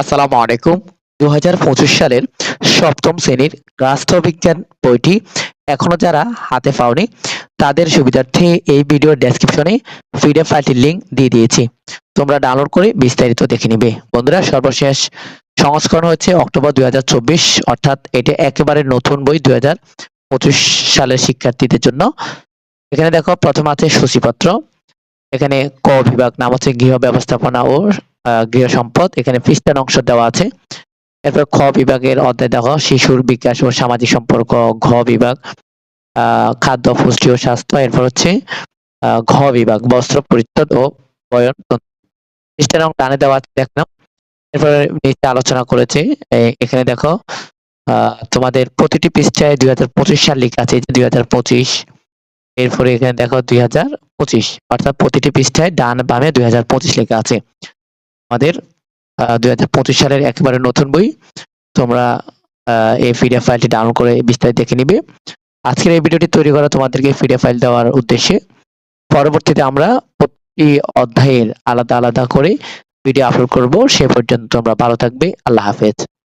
আসসালামু আলাইকুম। দু হাজার পঁচিশ সালের সপ্তম শ্রেণির রাষ্ট্রবিজ্ঞান বইটি এখনও যারা হাতে পাওনি, তাদের সুবিধার্থে এই ভিডিও ডেসক্রিপশনে পিডিএফ ফাইলটির লিংক দিয়ে দিয়েছি। তোমরা ডাউনলোড করে বিস্তারিত দেখে নিবে। বন্ধুরা, সর্বশেষ সংস্করণ হচ্ছে অক্টোবর দুই হাজার চব্বিশ, অর্থাৎ এটা একেবারে নতুন বই দুই হাজার পঁচিশ সালের শিক্ষার্থীদের জন্য। এখানে দেখো, প্রথম আছে সূচিপত্র। এখানে ক বিভাগ, নাম হচ্ছে গৃহ ব্যবস্থাপনা ও গৃহ সম্পদ, এখানে পৃষ্ঠান অংশ দেওয়া আছে। এরপর খ বিভাগের অধ্যায় দেখো, শিশুর বিকাশ ও সামাজিক সম্পর্ক, ঘ বিভাগ খাদ্য, পুষ্টি ও স্বাস্থ্য। এরপর হচ্ছে ঘ বিভাগ, বস্ত্র পরিচ্ছদ ও বয়ন। পৃষ্ঠার অংশ ডানে দেওয়া আছে দেখলাম এরপর নিচে আলোচনা করেছে এখানে দেখো তোমাদের প্রতিটি পৃষ্ঠায় দুই হাজার পঁচিশ সাল লেখা আছে দুই হাজার পঁচিশ। এরপরে এখানে দেখো, দুই হাজার পঁচিশ। অর্থাৎ প্রতিটি পৃষ্ঠায় ডান বামে দুই হাজার পঁচিশ লেখা আছে। আমাদের দুই হাজার পঁচিশ সালের একেবারে নতুন বই। তোমরা এই পিডিএফ ফাইলটি ডাউনলোড করে বিস্তারিত দেখে নিবে। আজকের এই ভিডিওটি তৈরি করা তোমাদেরকে পিডিএফ ফাইল দেওয়ার উদ্দেশ্যে। পরবর্তীতে আমরা প্রতি অধ্যায়ের আলাদা আলাদা করে ভিডিও আপলোড করব। সে পর্যন্ত তোমরা ভালো থাকবে। আল্লাহ হাফেজ।